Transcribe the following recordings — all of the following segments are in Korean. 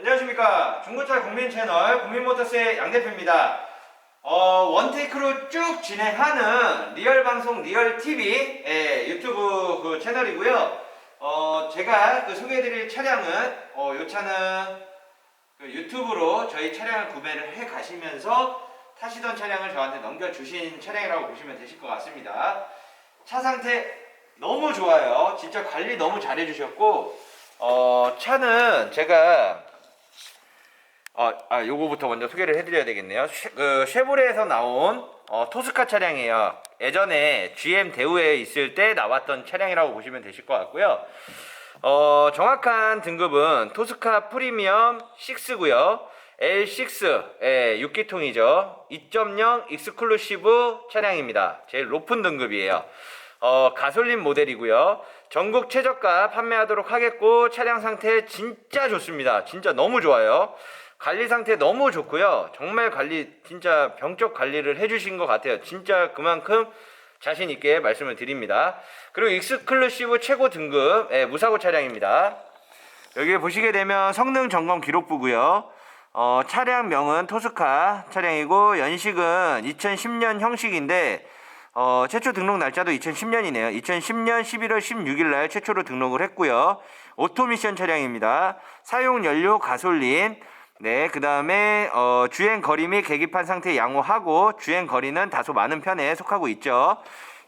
안녕하십니까 중고차 국민 채널 국민모터스의 양 대표입니다. 어, 원테이크로 쭉 진행하는 리얼 방송 리얼 TV 예, 유튜브 그 채널이고요. 어, 제가 그 소개해드릴 차량은 어, 이 차는 그 유튜브로 저희 차량을 구매를 해 가시면서 타시던 차량을 저한테 넘겨주신 차량이라고 보시면 되실 것 같습니다. 차 상태 너무 좋아요. 진짜 관리 너무 잘해주셨고 어, 차는 제가 어, 아, 요거부터 먼저 소개를 해드려야 되겠네요. 쉐, 그 쉐보레에서 나온 어, 토스카 차량이에요. 예전에 GM 대우에 있을 때 나왔던 차량이라고 보시면 되실 것 같고요. 어, 정확한 등급은 토스카 프리미엄 6고요. L6, 예, 6기통이죠. 2.0 익스클루시브 차량입니다. 제일 높은 등급이에요. 어, 가솔린 모델이고요. 전국 최저가 판매하도록 하겠고 차량 상태 진짜 좋습니다. 진짜 너무 좋아요. 관리 상태 너무 좋고요. 정말 관리 진짜 병적 관리를 해주신 것 같아요. 진짜 그만큼 자신 있게 말씀을 드립니다. 그리고 익스클루시브 최고 등급 예, 무사고 차량입니다. 여기 보시게 되면 성능 점검 기록부고요. 어, 차량명은 토스카 차량이고 연식은 2010년 형식인데 어, 최초 등록 날짜도 2010년이네요. 2010년 11월 16일 날 최초로 등록을 했고요. 오토미션 차량입니다. 사용 연료 가솔린. 네, 그 다음에 어, 주행 거리 및 계기판 상태 양호하고 주행 거리는 다소 많은 편에 속하고 있죠.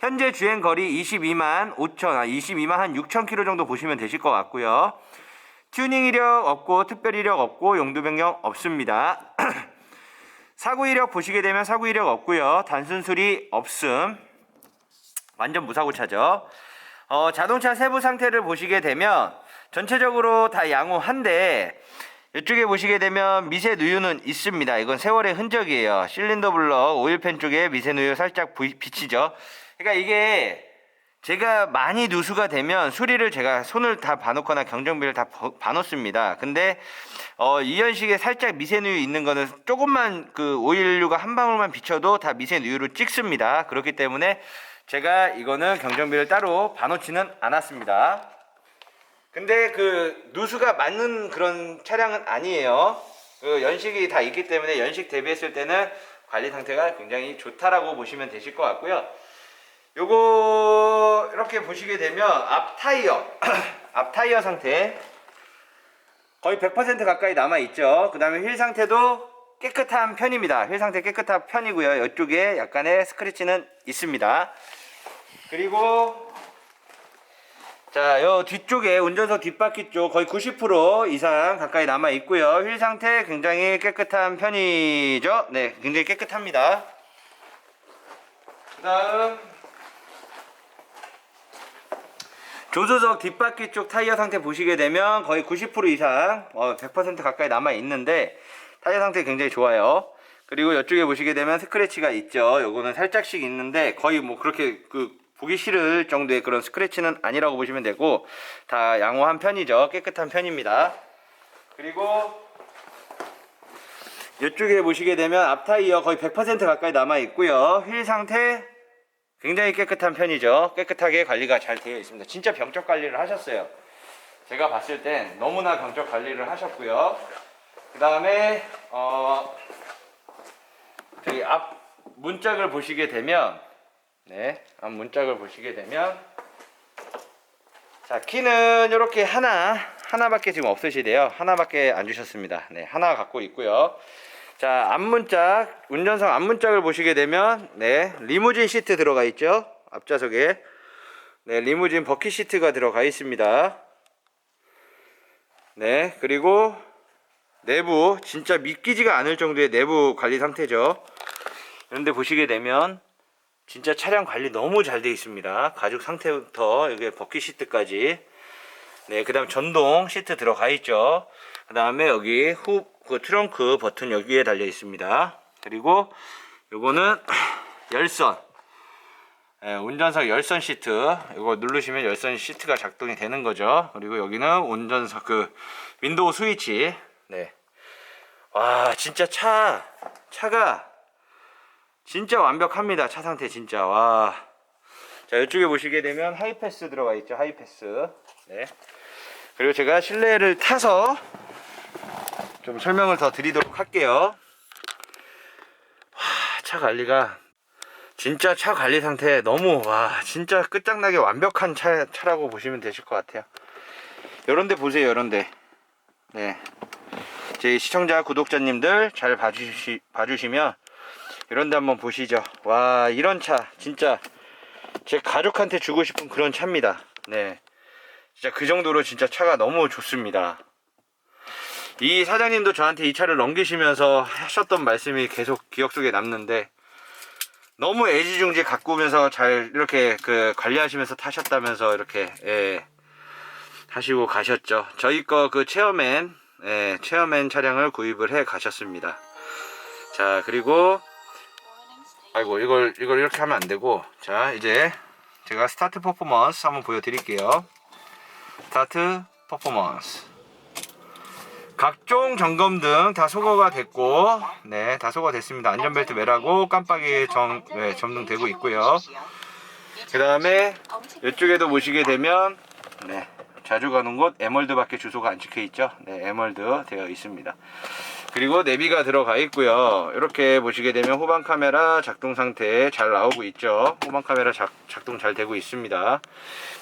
현재 주행 거리 22만 5천, 아, 22만 한 6천 킬로 정도 보시면 되실 것 같고요. 튜닝 이력 없고 특별 이력 없고 용도 변경 없습니다. 사고 이력 보시게 되면 사고 이력 없고요. 단순 수리 없음. 완전 무사고 차죠. 어, 자동차 세부 상태를 보시게 되면 전체적으로 다 양호한데 이쪽에 보시게 되면 미세 누유는 있습니다. 이건 세월의 흔적이에요. 실린더 블럭 오일팬 쪽에 미세 누유 살짝 비- 비치죠. 그러니까 이게 제가 많이 누수가 되면 수리를 제가 손을 다 봐놓거나 경정비를 다 버- 봐놓습니다. 근데 어, 이연식에 살짝 미세누유 있는 거는 조금만 그 오일류가 한 방울만 비쳐도 다 미세누유로 찍습니다. 그렇기 때문에 제가 이거는 경정비를 따로 봐놓지는 않았습니다. 근데 그 누수가 맞는 그런 차량은 아니에요. 그 연식이 다 있기 때문에 연식 대비했을 때는 관리 상태가 굉장히 좋다라고 보시면 되실 것 같고요. 요거 이렇게 보시게 되면 앞 타이어 앞 타이어 상태 거의 100% 가까이 남아 있죠. 그 다음에 휠 상태도 깨끗한 편입니다. 휠 상태 깨끗한 편이고요. 이쪽에 약간의 스크래치는 있습니다. 그리고 자, 요 뒤쪽에 운전석 뒷바퀴 쪽 거의 90% 이상 가까이 남아 있고요. 휠 상태 굉장히 깨끗한 편이죠. 네, 굉장히 깨끗합니다. 그다음 조수석 뒷바퀴 쪽 타이어 상태 보시게 되면 거의 90% 이상, 어, 100% 가까이 남아 있는데 타이어 상태 굉장히 좋아요. 그리고 이쪽에 보시게 되면 스크래치가 있죠. 요거는 살짝씩 있는데 거의 뭐 그렇게 그 보기 싫을 정도의 그런 스크래치는 아니라고 보시면 되고 다 양호한 편이죠. 깨끗한 편입니다. 그리고 이쪽에 보시게 되면 앞 타이어 거의 100% 가까이 남아 있고요. 휠 상태 굉장히 깨끗한 편이죠. 깨끗하게 관리가 잘 되어 있습니다. 진짜 병적 관리를 하셨어요. 제가 봤을 땐 너무나 병적 관리를 하셨고요. 그 다음에 어 저기 앞 문짝을 보시게 되면 네, 앞 문짝을 보시게 되면 자 키는 이렇게 하나 하나밖에 지금 없으시대요. 하나밖에 안 주셨습니다. 네, 하나 갖고 있고요. 자, 앞문짝, 운전석 앞문짝을 보시게 되면, 네, 리무진 시트 들어가 있죠? 앞좌석에. 네, 리무진 버킷 시트가 들어가 있습니다. 네, 그리고 내부, 진짜 믿기지가 않을 정도의 내부 관리 상태죠. 그런데 보시게 되면, 진짜 차량 관리 너무 잘돼 있습니다. 가죽 상태부터 여기 버킷 시트까지. 네, 그 다음 전동 시트 들어가 있죠. 그 다음에 여기 후, 그 트렁크 버튼 여기에 달려 있습니다. 그리고 요거는 열선. 예, 운전석 열선 시트. 이거 누르시면 열선 시트가 작동이 되는 거죠. 그리고 여기는 운전석 그 윈도우 스위치. 네. 와, 진짜 차, 차가 진짜 완벽합니다. 차 상태 진짜. 와. 자, 이쪽에 보시게 되면 하이패스 들어가 있죠. 하이패스. 네. 그리고 제가 실내를 타서 좀 설명을 더 드리도록 할게요. 와, 차 관리가 진짜 차 관리 상태 너무 와 진짜 끝장나게 완벽한 차, 차라고 보시면 되실 것 같아요. 요런데 보세요, 요런데. 네. 제 시청자 구독자님들 잘 봐주시, 봐주시면 이런 데 한번 보시죠. 와 이런 차 진짜 제 가족한테 주고 싶은 그런 차입니다. 네. 진짜 그 정도로 진짜 차가 너무 좋습니다. 이 사장님도 저한테 이 차를 넘기시면서 하셨던 말씀이 계속 기억 속에 남는데 너무 애지중지 가꾸면서 잘 이렇게 그 관리하시면서 타셨다면서 이렇게 예, 하시고 가셨죠. 저희 거 그 체어맨 예, 체어맨 차량을 구입을 해 가셨습니다. 자 그리고 아이고 이걸 이걸 이렇게 하면 안 되고. 자 이제 제가 스타트 퍼포먼스 한번 보여드릴게요. 스타트 퍼포먼스. 각종 점검 등 다 소거가 됐고 네 다 소거가 됐습니다. 안전벨트 매라고 깜빡이 점, 네, 점등 되고 있고요. 그 다음에 이쪽에도 보시게 되면 네 자주 가는 곳 에멀드 밖에 주소가 안 찍혀 있죠? 네 에멀드 되어 있습니다 그리고 내비가 들어가 있고요. 이렇게 보시게 되면 후방 카메라 작동 상태 잘 나오고 있죠. 후방 카메라 작, 작동 잘 되고 있습니다.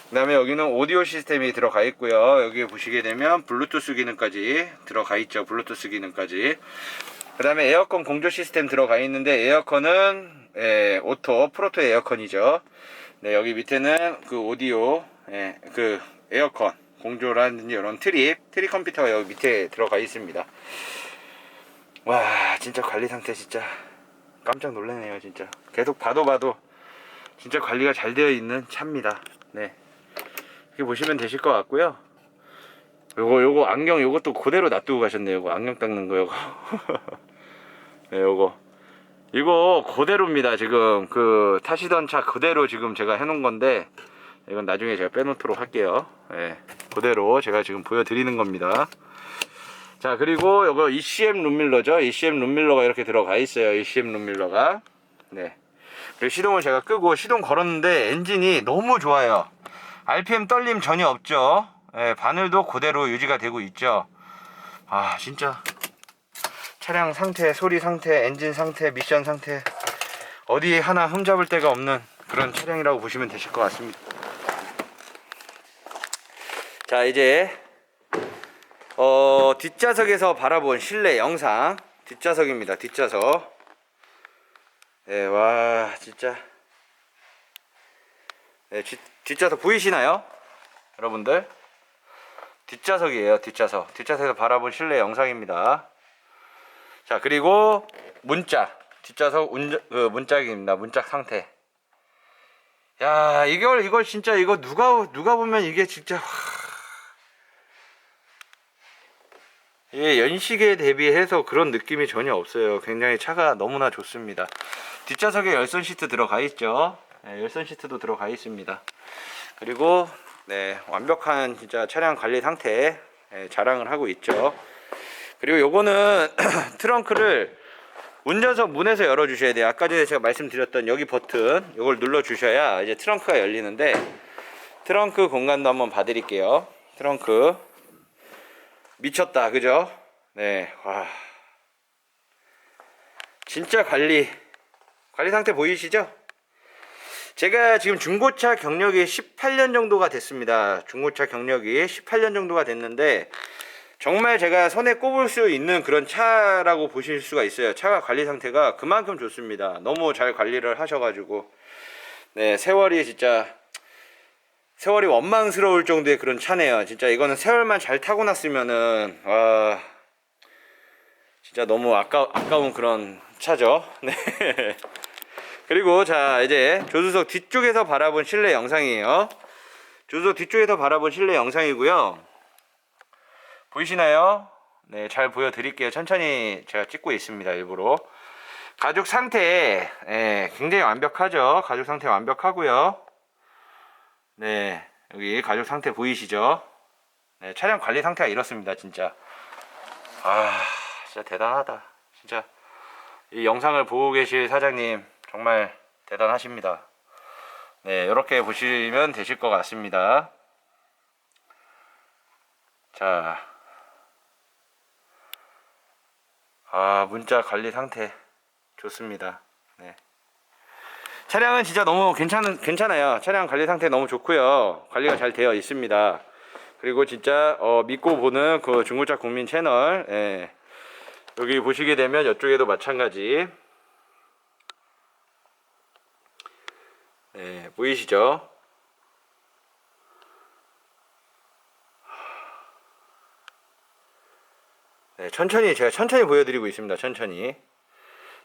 그 다음에 여기는 오디오 시스템이 들어가 있고요. 여기 보시게 되면 블루투스 기능까지 들어가 있죠. 블루투스 기능까지. 그 다음에 에어컨 공조 시스템 들어가 있는데 에어컨은 예, 오토 프로토 에어컨이죠. 네 여기 밑에는 그 오디오 예, 그 에어컨 공조라든지 이런 트립 트립 컴퓨터가 여기 밑에 들어가 있습니다 와 진짜 관리 상태 진짜 깜짝 놀라네요 진짜. 계속 봐도 봐도 진짜 관리가 잘 되어 있는 차입니다. 네. 이렇게 보시면 되실 것 같고요. 요거 요거 안경 요것도 그대로 놔두고 가셨네요 요거. 안경 닦는 거 요거. 네 요거. 이거 그대로입니다 지금. 그 타시던 차 그대로 지금 제가 해놓은 건데 이건 나중에 제가 빼놓도록 할게요. 예 그대로 제가 지금 보여드리는 겁니다 자 그리고 요거 ECM 룸밀러죠. ECM 룸밀러가 이렇게 들어가 있어요. ECM 룸밀러가. 네. 그리고 시동을 제가 끄고 시동 걸었는데 엔진이 너무 좋아요. RPM 떨림 전혀 없죠. 예, 바늘도 그대로 유지가 되고 있죠. 아 진짜. 차량 상태 소리 상태 엔진 상태 미션 상태 어디 하나 흠잡을 데가 없는 그런 차량이라고 보시면 되실 것 같습니다. 자 이제 어, 뒷좌석에서 바라본 실내 영상. 뒷좌석입니다 뒷좌석. 네, 와 진짜. 네, 뒷, 뒷좌석 보이시나요? 여러분들? 뒷좌석이에요 뒷좌석. 뒷좌석에서 바라본 실내 영상입니다. 자 그리고 문짝 뒷좌석 운, 그 문짝입니다 문짝 상태. 야 이걸 이걸 진짜 이거 누가 누가 보면 이게 진짜 와, 예, 연식에 대비해서 그런 느낌이 전혀 없어요. 굉장히 차가 너무나 좋습니다. 뒷좌석에 열선 시트 들어가 있죠. 네, 열선 시트도 들어가 있습니다. 그리고 네, 완벽한 진짜 차량 관리 상태 예, 자랑을 하고 있죠. 그리고 요거는 트렁크를 운전석 문에서 열어 주셔야 돼요. 아까 전에 제가 말씀드렸던 여기 버튼 요걸 눌러 주셔야 이제 트렁크가 열리는데 트렁크 공간도 한번 봐 드릴게요. 트렁크 미쳤다 그죠? 네 와. 진짜 관리 관리 상태 보이시죠? 제가 지금 중고차 경력이 18년 정도가 됐습니다. 중고차 경력이 18년 정도가 됐는데 정말 제가 손에 꼽을 수 있는 그런 차라고 보실 수가 있어요. 차가 관리 상태가 그만큼 좋습니다. 너무 잘 관리를 하셔가지고. 네 세월이 진짜 세월이 원망스러울 정도의 그런 차네요. 진짜 이거는 세월만 잘 타고 났으면은 와 진짜 너무 아까 아까운 그런 차죠. 네. 그리고 자 이제 조수석 뒤쪽에서 바라본 실내 영상이에요. 조수석 뒤쪽에서 바라본 실내 영상이고요. 보이시나요? 네, 잘 보여드릴게요. 천천히 제가 찍고 있습니다. 일부러. 가죽 상태, 예, 굉장히 완벽하죠. 가죽 상태 완벽하고요. 네, 여기 가죽 상태 보이시죠? 네, 차량 관리 상태가 이렇습니다, 진짜. 아, 진짜 대단하다. 진짜. 이 영상을 보고 계실 사장님, 정말 대단하십니다. 네, 이렇게 보시면 되실 것 같습니다. 자. 아 문자 관리 상태 좋습니다. 네. 차량은 진짜 너무 괜찮은 괜찮아요. 차량 관리 상태 너무 좋고요. 관리가 잘 되어 있습니다. 그리고 진짜 어, 믿고 보는 그 중고차 국민 채널 예. 여기 보시게 되면 이쪽에도 마찬가지 예, 보이시죠? 네, 천천히 제가 천천히 보여드리고 있습니다. 천천히.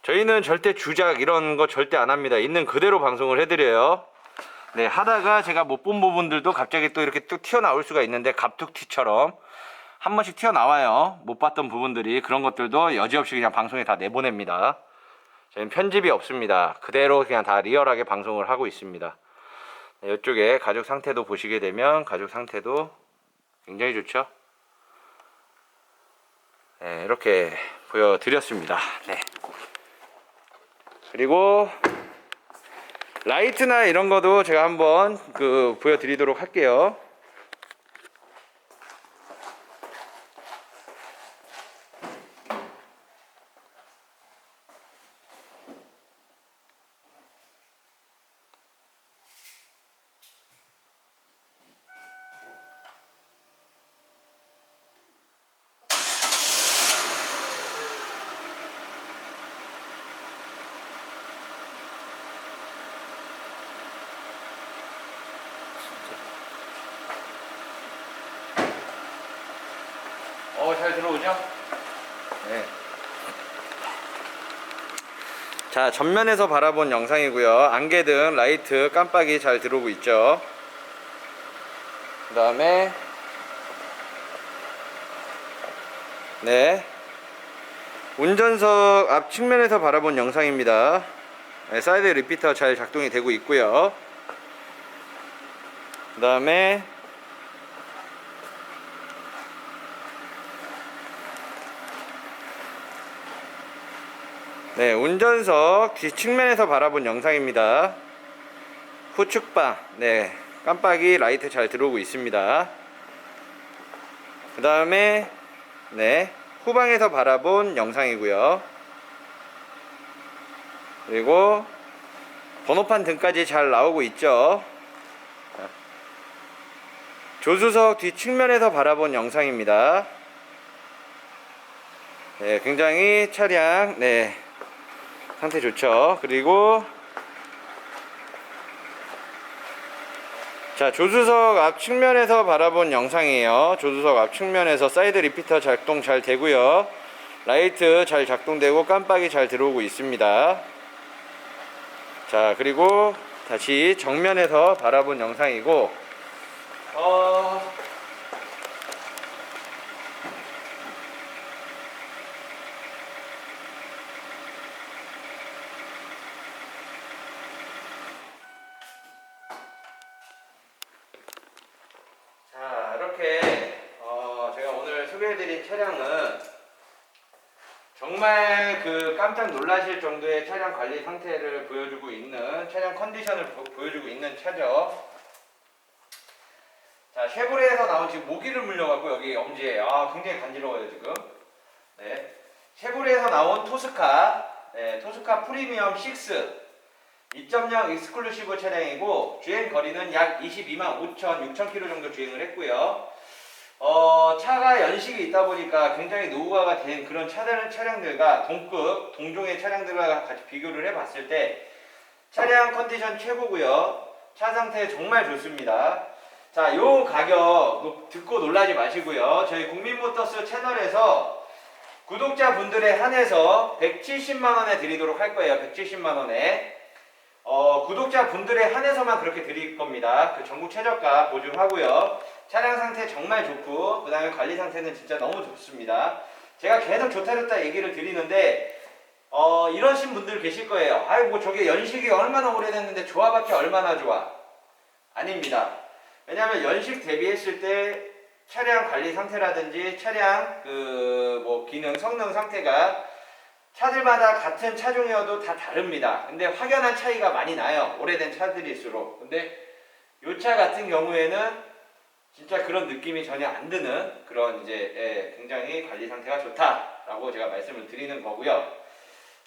저희는 절대 주작 이런 거 절대 안 합니다. 있는 그대로 방송을 해드려요. 네, 하다가 제가 못 본 부분들도 갑자기 또 이렇게 뚝 튀어나올 수가 있는데 갑툭튀처럼 한 번씩 튀어나와요. 못 봤던 부분들이 그런 것들도 여지없이 그냥 방송에 다 내보냅니다. 저희는 편집이 없습니다. 그대로 그냥 다 리얼하게 방송을 하고 있습니다. 네, 이쪽에 가죽 상태도 보시게 되면 가죽 상태도 굉장히 좋죠. 네, 이렇게 보여드렸습니다. 네. 그리고 라이트나 이런 것도 제가 한번 그 보여드리도록 할게요. 자, 전면에서 바라본 영상이고요. 안개등, 라이트, 깜빡이 잘 들어오고 있죠. 그 다음에, 네. 운전석 앞 측면에서 바라본 영상입니다. 네, 사이드 리피터 잘 작동이 되고 있고요. 그 다음에, 네, 운전석 뒤 측면에서 바라본 영상입니다. 후측방, 네, 깜빡이 라이트 잘 들어오고 있습니다. 그 다음에, 네, 후방에서 바라본 영상이고요. 그리고 번호판 등까지 잘 나오고 있죠. 자, 조수석 뒤 측면에서 바라본 영상입니다. 네, 굉장히 차량, 네, 상태 좋죠. 그리고 자 조수석 앞 측면에서 바라본 영상이에요. 조수석 앞 측면에서 사이드 리피터 작동 잘 되고요. 라이트 잘 작동되고 깜빡이 잘 들어오고 있습니다. 자 그리고 다시 정면에서 바라본 영상이고 어. 자, 이렇게 어, 제가 오늘 소개해드린 차량은 정말 그 깜짝 놀라실 정도의 차량 관리 상태를 보여주고 있는 차량 컨디션을 보, 보여주고 있는 차죠. 자, 쉐보레에서 나온 지금 모기를 물려갖고 여기 엄지에 아 굉장히 간지러워요 지금. 네, 쉐보레에서 나온 토스카, 네, 토스카 프리미엄 6 2.0 익스클루시브 차량이고 주행 거리는 약 22만 5천 6천 킬로 정도 주행을 했고요. 어, 차가 연식이 있다 보니까 굉장히 노후화가 된 그런 차량, 차량들과 동급 동종의 차량들과 같이 비교를 해봤을 때 차량 컨디션 최고고요. 차 상태 정말 좋습니다. 자, 요 가격 노- 듣고 놀라지 마시고요. 저희 국민모터스 채널에서 구독자분들에 한해서 170만 원에 드리도록 할 거예요. 170만 원에. 어, 구독자 분들에 한해서만 그렇게 드릴 겁니다. 그 전국 최저가 보증하고요. 차량 상태 정말 좋고, 그 다음에 관리 상태는 진짜 너무 좋습니다. 제가 계속 좋다 좋다 얘기를 드리는데, 어, 이러신 분들 계실 거예요. 아이, 뭐 저게 연식이 얼마나 오래됐는데 좋아봤자 얼마나 좋아. 아닙니다. 왜냐하면 연식 대비했을 때 차량 관리 상태라든지 차량 그 뭐 기능, 성능 상태가 차들마다 같은 차종이어도 다 다릅니다. 근데 확연한 차이가 많이 나요. 오래된 차들일수록. 근데 이차 같은 경우에는 진짜 그런 느낌이 전혀 안 드는 그런 이제 예, 굉장히 관리 상태가 좋다. 있다라고 제가 말씀을 드리는 거고요.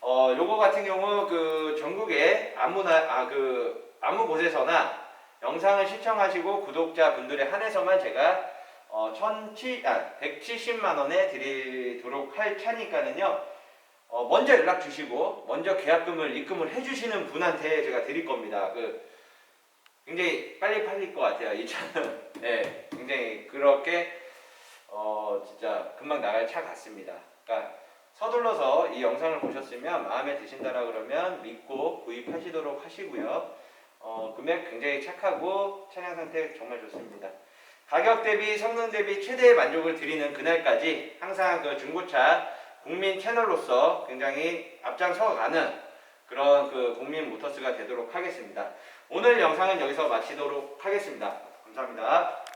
어, 요거 같은 경우 그 전국에 아무나 아그 아무 곳에서나 영상을 시청하시고 구독자 분들에 한해서만 제가 어, 1 아, 170만 원에 드리도록 할 차니까는요. 어, 먼저 연락 주시고 먼저 계약금을 입금을 해주시는 분한테 제가 드릴 겁니다. 그 굉장히 빨리 팔릴 것 같아요. 이 차는 네, 굉장히 그렇게 어, 진짜 금방 나갈 차 같습니다. 그러니까 서둘러서 이 영상을 보셨으면 마음에 드신다라 그러면 믿고 구입하시도록 하시고요. 어, 금액 굉장히 착하고 차량 상태 정말 좋습니다. 가격 대비 성능 대비 최대의 만족을 드리는 그날까지 항상 그 중고차 국민 채널로서 굉장히 앞장서가는 그런 그 국민 모터스가 되도록 하겠습니다. 오늘 영상은 여기서 마치도록 하겠습니다. 감사합니다.